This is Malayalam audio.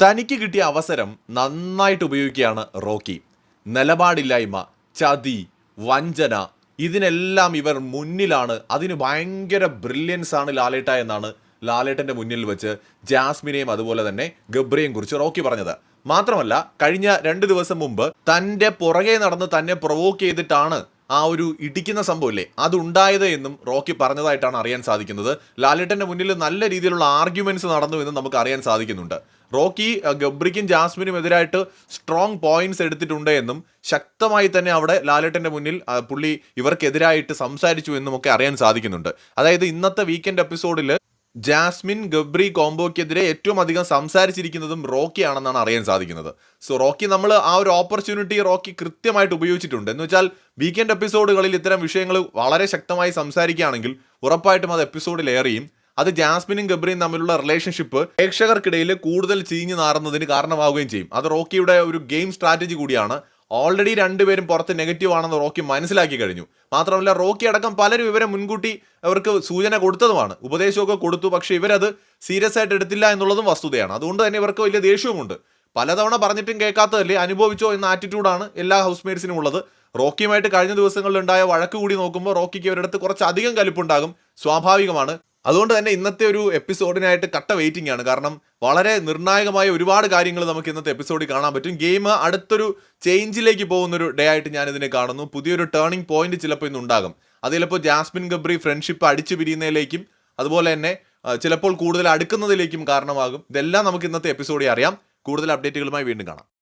തനിക്ക് കിട്ടിയ അവസരം നന്നായിട്ട് ഉപയോഗിക്കുകയാണ് റോക്കി. നിലപാടില്ലായ്മ ചതി വഞ്ചന ഇതിനെല്ലാം ഇവർ മുന്നിലാണ്. അതിന് ഭയങ്കര ബ്രില്യൻസ് ആണ് ലാലേട്ട എന്നാണ് ലാലേട്ടന്റെ മുന്നിൽ വെച്ച് ജാസ്മിനെയും അതുപോലെ തന്നെ ഗബ്രിയെയും കുറിച്ച് റോക്കി പറഞ്ഞത്. മാത്രമല്ല കഴിഞ്ഞ രണ്ട് ദിവസം മുമ്പ് തന്റെ പുറകെ നടന്ന് തന്നെ പ്രൊവോക്ക് ചെയ്തിട്ടാണ് ആ ഒരു ഇടിക്കുന്ന സംഭവമില്ലേ? അതുണ്ടായത് എന്നും റോക്കി പറഞ്ഞതായിട്ടാണ് അറിയാൻ സാധിക്കുന്നത്. ലാലേട്ടന്റെ മുന്നിൽ നല്ല രീതിയിലുള്ള ആർഗ്യുമെന്റ്സ് നടന്നു എന്നും നമുക്ക് അറിയാൻ സാധിക്കുന്നുണ്ട്. റോക്കി ഗബ്രിക്കും ജാസ്മിനും എതിരായിട്ട് സ്ട്രോങ് പോയിന്റ്സ് എടുത്തിട്ടുണ്ട് എന്നും ശക്തമായി തന്നെ അവിടെ ലാലേട്ടന്റെ മുന്നിൽ പുള്ളി ഇവർക്കെതിരായിട്ട് സംസാരിച്ചു എന്നും ഒക്കെ അറിയാൻ സാധിക്കുന്നുണ്ട്. അതായത് ഇന്നത്തെ വീക്കെൻഡ് എപ്പിസോഡിൽ ജാസ്മിൻ ഗബ്രി കോംബോക്കെതിരെ ഏറ്റവും അധികം സംസാരിച്ചിരിക്കുന്നതും റോക്കി ആണെന്നാണ് അറിയാൻ സാധിക്കുന്നത്. സോ റോക്കി നമ്മൾ ആ ഒരു ഓപ്പർച്യൂണിറ്റി റോക്കി കൃത്യമായിട്ട് ഉപയോഗിച്ചിട്ടുണ്ട്. എന്ന് വെച്ചാൽ വീക്കെൻഡ് എപ്പിസോഡുകളിൽ ഇത്തരം വിഷയങ്ങൾ വളരെ ശക്തമായി സംസാരിക്കുകയാണെങ്കിൽ ഉറപ്പായിട്ടും അത് എപ്പിസോഡിൽ ഏറിയും അത് ജാസ്മിനും ഗബ്രിയും തമ്മിലുള്ള റിലേഷൻഷിപ്പ് പ്രേക്ഷകർക്കിടയിൽ കൂടുതൽ ചീഞ്ഞു നാറുന്നതിന് കാരണമാവുകയും ചെയ്യും. അത് റോക്കിയുടെ ഒരു ഗെയിം സ്ട്രാറ്റജി കൂടിയാണ്. ഓൾറെഡി രണ്ടുപേരും പുറത്ത് നെഗറ്റീവ് ആണെന്ന് റോക്കി മനസ്സിലാക്കി കഴിഞ്ഞു. മാത്രമല്ല റോക്കി അടക്കം പലരും ഇവരെ മുൻകൂട്ടി അവർക്ക് സൂചന കൊടുത്തതുമാണ്. ഉപദേശമൊക്കെ കൊടുത്തു പക്ഷെ ഇവരത് സീരിയസ് ആയിട്ട് എടുത്തില്ല എന്നുള്ളതും വസ്തുതയാണ്. അതുകൊണ്ട് തന്നെ ഇവർക്ക് വലിയ ദേഷ്യവുമുണ്ട്. പലതവണ പറഞ്ഞിട്ടും കേൾക്കാത്തതല്ലേ അനുഭവിച്ചോ എന്ന ആറ്റിറ്റ്യൂഡാണ് എല്ലാ ഹൗസ്മേറ്റ്സിനും ഉള്ളത്. റോക്കിയുമായിട്ട് കഴിഞ്ഞ ദിവസങ്ങളിൽ ഉണ്ടായ വഴക്ക് കൂടി നോക്കുമ്പോൾ റോക്കിക്ക് ഇവരുടെ അടുത്ത് കുറച്ചധികം കലിപ്പുണ്ടാകും. സ്വാഭാവികമാണ്. അതുകൊണ്ട് തന്നെ ഇന്നത്തെ ഒരു എപ്പിസോഡിനായിട്ട് കട്ട വെയിറ്റിംഗ് ആണ്. കാരണം വളരെ നിർണായകമായ ഒരുപാട് കാര്യങ്ങൾ നമുക്ക് ഇന്നത്തെ എപ്പിസോഡിൽ കാണാൻ പറ്റും. ഗെയിം അടുത്തൊരു ചേഞ്ചിലേക്ക് പോകുന്ന ഒരു ഡേ ആയിട്ട് ഞാൻ ഇതിനെ കാണുന്നു. പുതിയൊരു ടേണിംഗ് പോയിന്റ് ചിലപ്പോൾ ഇന്ന് ഉണ്ടാകും. അത് ചിലപ്പോൾ ജാസ്മിൻ ഗബ്രി ഫ്രണ്ട്ഷിപ്പ് അടിച്ചു പിരിയുന്നതിലേക്കും അതുപോലെ തന്നെ ചിലപ്പോൾ കൂടുതൽ അടുക്കുന്നതിലേക്കും കാരണമാകും. ഇതെല്ലാം നമുക്ക് ഇന്നത്തെ എപ്പിസോഡിൽ അറിയാം. കൂടുതൽ അപ്ഡേറ്റുകളുമായി വീണ്ടും കാണാം.